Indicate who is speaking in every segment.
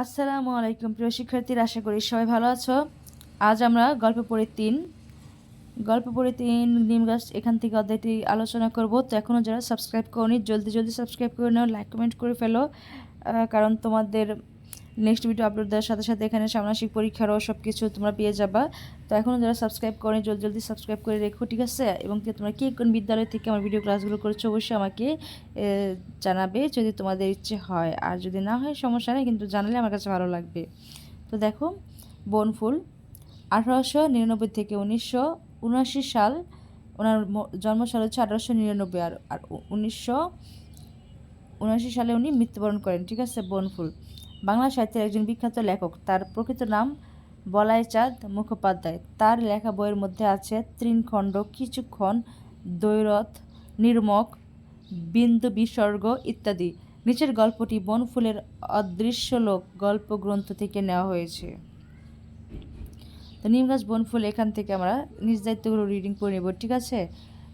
Speaker 1: আসসালামু আলাইকুম প্রিয় শিক্ষার্থীরা, আশা করি সবাই ভালো আছো। আজ আমরা গল্প পড়ে তিন। গল্প পড়ে তিন, নিম গাছ, এখান থেকে অধ্যায়টি আলোচনা করব। তো এখনও যারা সাবস্ক্রাইব করনি, জলদি জলদি সাবস্ক্রাইব করে নাও, লাইক, কমেন্ট করে ফেলো। কারণ তোমাদের নেক্সট ভিডিও আপলোড দেওয়ার সাথে সাথে এখানে সামনাসিক পরীক্ষারও সব কিছু তোমরা পেয়ে যাবা। তো এখনও যারা সাবস্ক্রাইব করনি, জলদি জলদি সাবস্ক্রাইব করে রেখো, ঠিক আছে? এবং তোমরা কে কোন বিদ্যালয় থেকে আমার ভিডিও ক্লাসগুলো করছ, অবশ্যই আমাকে জানাবে যদি তোমাদের ইচ্ছে হয়। আর যদি না হয়, সমস্যা নেই, কিন্তু জানালে আমার কাছে ভালো লাগবে। তো দেখো, বনফুল, আঠারোশো নিরানব্বই থেকে উনিশশো উনআশি সাল, ওনার জন্মসাল হচ্ছে আঠারোশো নিরানব্বই। আর আর উনিশশো উনআশি সালে উনি মৃত্যুবরণ করেন, ঠিক আছে, বনফুল? বাংলা সাহিত্যের একজন বিখ্যাত লেখক। তার প্রকৃত নাম বলাই চাঁদ মুখোপাধ্যায়। তার লেখা বইয়ের মধ্যে আছে তৃণখণ্ড, কিছুক্ষণ দৈরথ নির্মক, বিন্দু বিসর্গ ইত্যাদি। নিচের গল্পটি বনফুলের অদৃশ্য লোক গল্প গ্রন্থ থেকে নেওয়া হয়েছে। তো নিম গাছ, বনফুল, এখান থেকে আমরা নিজ দায়িত্বগুলো রিডিং করে নেব, ঠিক আছে?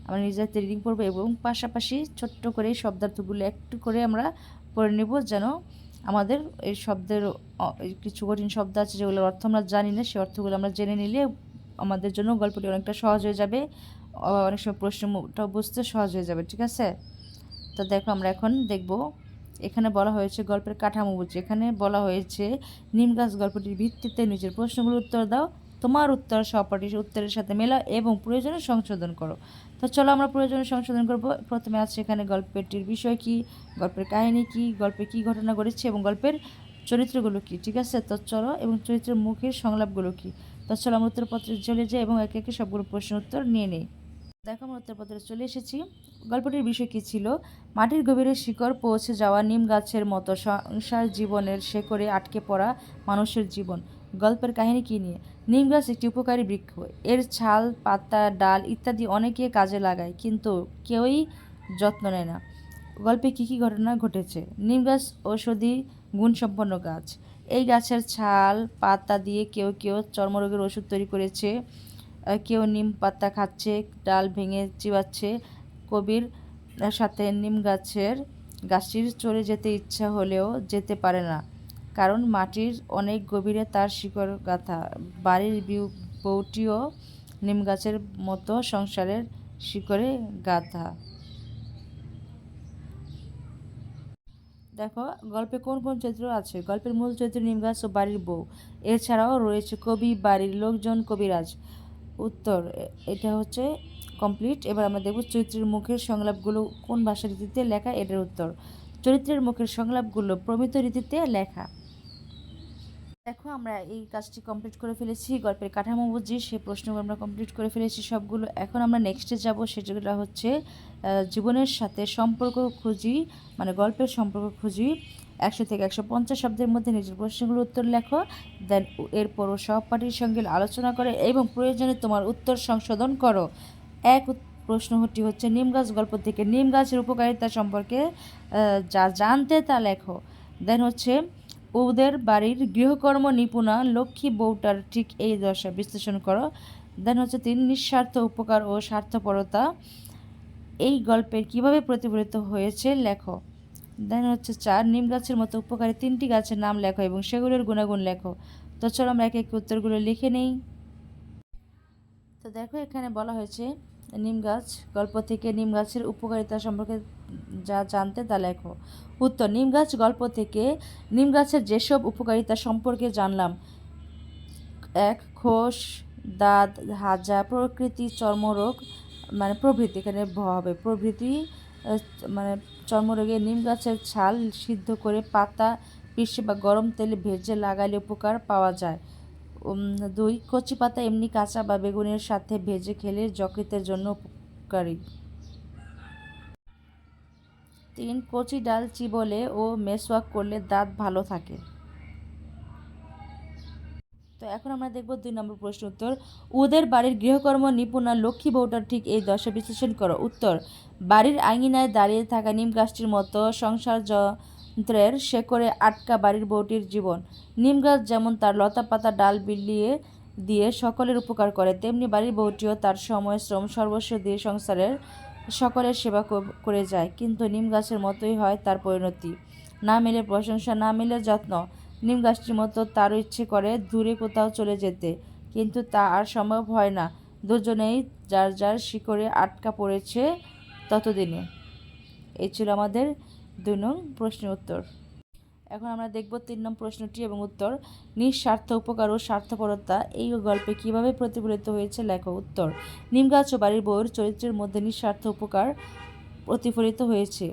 Speaker 1: আমরা নিজ দায়িত্বে রিডিং করব এবং পাশাপাশি ছোট্ট করে শব্দার্থগুলো একটু করে আমরা পড়ে নেব যেন আমাদের এই শব্দের কিছু কঠিন শব্দ আছে যেগুলোর অর্থ আমরা জানি না সেই অর্থগুলো আমরা জেনে নিলে আমাদের জন্য গল্পটি অনেকটা সহজ হয়ে যাবে। অনেক সময় প্রশ্নটাও বুঝতে সহজ হয়ে যাবে, ঠিক আছে? তো দেখো আমরা এখন দেখব, এখানে বলা হয়েছে গল্পের কাঠামো বুঝি। এখানে বলা হয়েছে, নিম গাছ গল্পটির ভিত্তিতে নিজের প্রশ্নগুলোর উত্তর দাও। তোমার উত্তর সহপাঠীর উত্তরের সাথে মেলাও এবং প্রয়োজনে সংশোধন করো। তো চলো আমরা প্রয়োজনে সংশোধন করব। প্রথমে আছে এখানে গল্পটির বিষয় কি, গল্পের কাহিনী কি, গল্পে কি ঘটনা ঘটেছে এবং গল্পের চরিত্রগুলো কি, ঠিক আছে? তো চলো, এবং চরিত্রের মুখের সংলাপগুলো কি? তো চলো আমরা উত্তরপত্রে চলে যাই এবং একে একে সবগুলো প্রশ্ন উত্তর নিয়ে নেই। দেখো আমরা উত্তরপত্রে চলে এসেছি। গল্পটির বিষয় কী ছিল? মাটির গভীরে শিকড় পৌঁছে যাওয়া নিম গাছের মতো সংসার জীবনের শেকড়ে আটকে পড়া মানুষের জীবন। গল্পের কাহিনী কী নিয়ে? নিম গাছ একটি উপকারী বৃক্ষ। এর ছাল, পাতা, ডাল ইত্যাদি অনেকে কাজে লাগায়, কিন্তু কেউই যত্ন নেয় না। গল্পে কী কী ঘটনা ঘটেছে? নিম গাছ ঔষধি গুণসম্পন্ন গাছ। এই গাছের ছাল, পাতা দিয়ে কেউ কেউ চর্মরোগের ওষুধ তৈরি করেছে কেউ নিম পাতা খাচ্ছে, ডাল ভেঙে চিবাচ্ছে। কবির সাথে নিম গাছের, গাছটির চলে যেতে ইচ্ছা হলেও যেতে পারে না। কারণ মাটির অনেক গভীরে তার শিকড় গাথা বাড়ির বিউ- বউটিও নিম গাছের মতো সংসারের শিকড়ে গাথা দেখো, গল্পে কোন কোন চরিত্র আছে? গল্পের মূল চরিত্র নিম গাছ ও বাড়ির বউ। এছাড়াও রয়েছে কবি, বাড়ির লোকজন, কবিরাজ। উত্তর, এটা হচ্ছে কমপ্লিট। এবার আমরা দেখব চরিত্রের মুখের সংলাপগুলো কোন ভাষা রীতিতে লেখা, এটার উত্তর। চরিত্রের মুখের সংলাপগুলো প্রমিত রীতিতে লেখা। দেখো, আমরা এই কাজটি কমপ্লিট করে ফেলেছি, গল্পের কাঠামো বুঝি সেই প্রশ্নগুলো আমরা কমপ্লিট করে ফেলেছি সবগুলো। এখন আমরা নেক্সটে যাব, সেটা হচ্ছে জীবনের সাথে সম্পর্ক খুঁজি মানে গল্পের সম্পর্ক খুঁজি। একশো থেকে একশো পঞ্চাশ শব্দের মধ্যে নিজের প্রশ্নগুলোর উত্তর লেখো দেন এরপরও সহপাঠীর সঙ্গে আলোচনা করে এবং প্রয়োজনে তোমার উত্তর সংশোধন করো। এক প্রশ্নটি হচ্ছে, নিম গাছ গল্প থেকে নিম গাছের উপকারিতা সম্পর্কে যা জানতে তা লেখো। দেন হচ্ছে ওদের বাড়ির গৃহকর্ম নিপুণা লক্ষ্মী বউটার ঠিক এই দশা বিশ্লেষণ করো। দেন হচ্ছে তিন, নিঃস্বার্থ উপকার ও স্বার্থপরতা। এই গল্পের কীভাবে প্রতিফলিত হয়েছে লেখো। দেন হচ্ছে চার, নিম গাছের মতো উপকারী তিনটি গাছের নাম লেখো এবং সেগুলোর গুণাগুণ লেখো। তো চলো আমরা এক এক উত্তরগুলো লিখে নেই। তো দেখো এখানে বলা হয়েছে নিম গাছ গল্প থেকে নিম গাছের উপকারিতা সম্পর্কে যা জানতে তা লেখো। উত্তর নিম গাছ গল্প থেকে নিম গাছের যেসব উপকারিতা সম্পর্কে জানলাম, এক, খোস, দাঁত, হাজা, প্রকৃতি, চর্মরোগ মানে প্রভৃতি, এখানে ভ হবে। প্রভৃতি মানে চর্মরোগে নিম গাছের ছাল সিদ্ধ করে পাতা, পিষে বা গরম তেলে ভেজে লাগালে উপকার পাওয়া যায়। দুই কচি পাতা এমনি কাঁচা বা বেগুনের সাথে ভেজে খেলে যকৃতের জন্য উপকারী। তিন, কচি ডাল চিবলে ও মেসওয়াক করলে দাঁত ভালো থাকে। তো এখন আমরা দেখব দুই নম্বর প্রশ্ন উত্তর। ওদের বাড়ির গৃহকর্ম নিপুণা লক্ষ্মী বউটার ঠিক এই দশা বিশ্লেষণ করো। উত্তর, বাড়ির আঙিনায় দাঁড়িয়ে থাকা নিম গাছটির মতো সংসার যন্ত্রের শেকড়ে আটকা বাড়ির বউটির জীবন। নিম গাছ যেমন তার লতা পাতা ডাল বিলিয়ে দিয়ে সকলের উপকার করে, তেমনি বাড়ির বউটিও তার সময় শ্রম সর্বস্ব দিয়ে সংসারের সকলের সেবা করে যায়। কিন্তু নিম গাছের মতোই হয় তার পরিণতি। না মিলে প্রশংসা, না মিলে যত্ন। নিম গাছটির মতো তারও ইচ্ছে করে দূরে কোথাও চলে যেতে। কিন্তু তা আর সম্ভব হয় না। দুজনেই যার যার শিকড়ে আটকা পড়েছে ততদিনে। এই ছিল আমাদের দুই নং প্রশ্নের উত্তর। এখন আমরা দেখব তিন নং প্রশ্নটি এবং উত্তর। নিঃস্বার্থ উপকার ও স্বার্থপরতা, এই গল্পে কীভাবে প্রতিফলিত হয়েছে লেখো উত্তর। নিম গাছ ও বাড়ির বউয়ের চরিত্রের মধ্যে নিঃস্বার্থ উপকার প্রতিফলিত হয়েছে।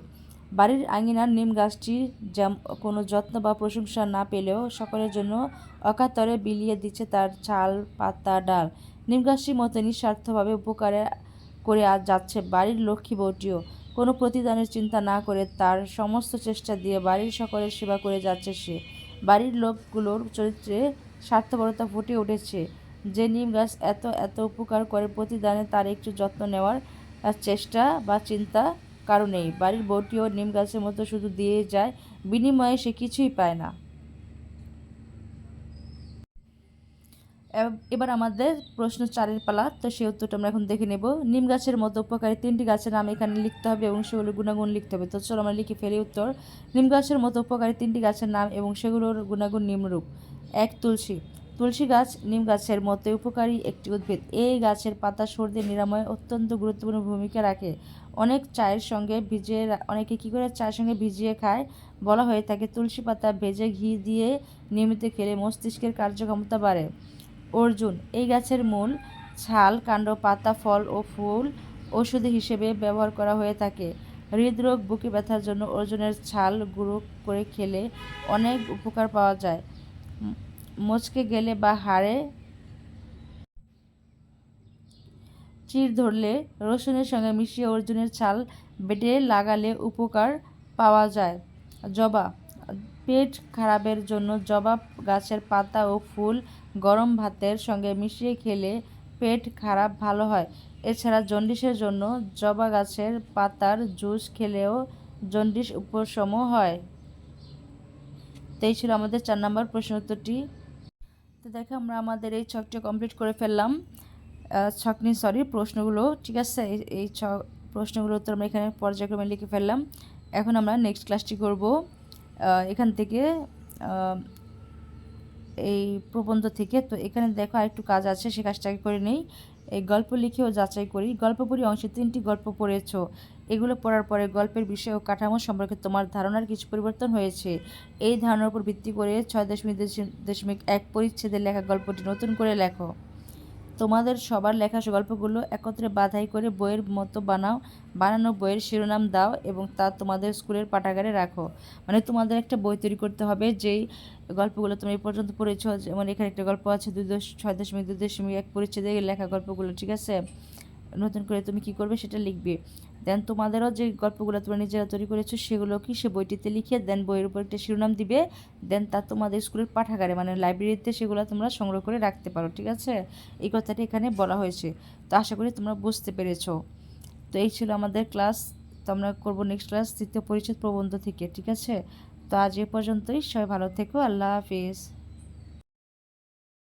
Speaker 1: বাড়ির আঙিনার নিম গাছটি যেম কোনো যত্ন বা প্রশংসা না পেলেও সকলের জন্য অকাতরে বিলিয়ে দিচ্ছে তার ছাল, পাতা, ডাল। নিম গাছটির মতো নিঃস্বার্থভাবে উপকারে করে যাচ্ছে বাড়ির লক্ষ্মী বউটিও। কোনো প্রতিদানের চিন্তা না করে তার সমস্ত চেষ্টা দিয়ে বাড়ির সকলের সেবা করে যাচ্ছে সে। বাড়ির লোকগুলোর চরিত্রে স্বার্থপরতা ফুটে উঠেছে। যে নিম গাছ এত এত উপকার করে প্রতিদানে তার একটু যত্ন নেওয়ার চেষ্টা বা চিন্তা কারণেই বাড়ির বউটিও নিম গাছের মতো শুধু দিয়ে যায়, বিনিময়ে সে কিছুই পায় না এব- এবার আমাদের প্রশ্ন চারের পালা, তো সেই উত্তরটা আমরা এখন দেখে নেব। নিম গাছের মতো উপকারী তিনটি গাছের নাম এখানে লিখতে হবে এবং সেগুলোর গুণাগুণ লিখতে হবে। তো চলো আমরা লিখে ফেলি উত্তর। নিম গাছের মতো উপকারী তিনটি গাছের নাম এবং সেগুলোর গুণাগুণ নিম্নরূপ এক, তুলসী। তুলসী গাছ নিম গাছের মতো উপকারী একটি উদ্ভিদ। এই গাছের পাতা সর্দি, নিরাময়ে অত্যন্ত গুরুত্বপূর্ণ ভূমিকা রাখে। অনেক চায়ের সঙ্গে ভিজিয়ে অনেকে কী করে চায়ের সঙ্গে ভিজিয়ে খায়? বলা হয়ে থাকে, তুলসী পাতা ভেজে ঘি দিয়ে নিয়মিত খেলে মস্তিষ্কের কার্যক্ষমতা বাড়ে। অর্জুন, এই গাছের মূল ছাল, কাণ্ড, পাতা, ফল ও ফুল ঔষধি হিসেবে ব্যবহার করা হয়ে থাকে। হৃদরোগ, বুকে ব্যথার জন্য অর্জুনের ছাল গুঁড়ো করে খেলে অনেক উপকার পাওয়া যায়। মচকে গেলে বা হাড়ে চির ধরলে রসুনের সঙ্গে মিশিয়ে অর্জুনের ছাল বেটে লাগালে উপকার পাওয়া যায়। জবা পেট খারাপের জন্য জবা গাছের পাতা ও ফুল গরম ভাতের সঙ্গে মিশিয়ে খেলে পেট খারাপ ভালো হয়। এছাড়া জন্ডিসের জন্য জবা গাছের পাতার জুস খেলেও জন্ডিস উপশম হয়। তো ছিল আমাদের চার নম্বর প্রশ্ন উত্তরটি। তো দেখো, আমরা আমাদের এই ছকটি কমপ্লিট করে ফেললাম। ছকনি সরি প্রশ্নগুলো, ঠিক আছে? এই- ছ প্রশ্নগুলো উত্তর আমরা এখানে পর্যায়ক্রমে লিখে ফেললাম। এখন আমরা নেক্সট ক্লাসটি করব। এখান থেকে এই প্রবন্ধ থেকে। তো এখানে দেখো আরেকটু কাজ আছে, সে কাজটাকে করে নেই। এই গল্প লিখেও যাচাই করি। গল্প পড়ি অংশে তিনটি গল্প পড়েছো। এগুলো পড়ার পরে গল্পের বিষয় ও কাঠামো সম্পর্কে তোমার ধারণার কিছু পরিবর্তন হয়েছে। এই ধারণার উপর ভিত্তি করে ছয় দশমিক- দশমিক এক পরিচ্ছেদের লেখা গল্পটি নতুন করে লেখো। তোমাদের সবার লেখা গল্পগুলো একত্রে বাধাই করে বইয়ের মতো বানাও, বানানো বইয়ের শিরোনাম দাও এবং তা তোমাদের স্কুলের পাঠাগারে রাখো। মানে তোমাদের একটা বই তৈরি করতে হবে যেই গল্পগুলো তুমি এই পর্যন্ত পড়েছ, যেমন এখানে একটা গল্প আছে, দুই দশ, ছয় দশমিক, দুই দশমিক এক পরিচ্ছেদে লেখা গল্পগুলো, ঠিক আছে? নতুন করে তুমি কি করবে সেটা লিখবে। দেন তোমাদেরও যে গল্পগুলো তোমরা নিজেরা তৈরি করেছ সেগুলো কি সে বইটিতে লিখে দেন বইয়ের উপর একটা শিরোনাম দিবে। দেন তা তোমাদের স্কুলের পাঠাগারে মানে লাইব্রেরিতে সেগুলো তোমরা সংগ্রহ করে রাখতে পারো, ঠিক আছে? এই কথাটি এখানে বলা হয়েছে। তো আশা করি তোমরা বুঝতে পেরেছ। তো এই ছিল আমাদের ক্লাস। তো আমরা করব নেক্সট ক্লাস তৃতীয় পরিচ্ছেদ প্রবন্ধ থেকে, ঠিক আছে? তো আজ এ পর্যন্তই। সবাই ভালো থেকো। আল্লাহ হাফিজ।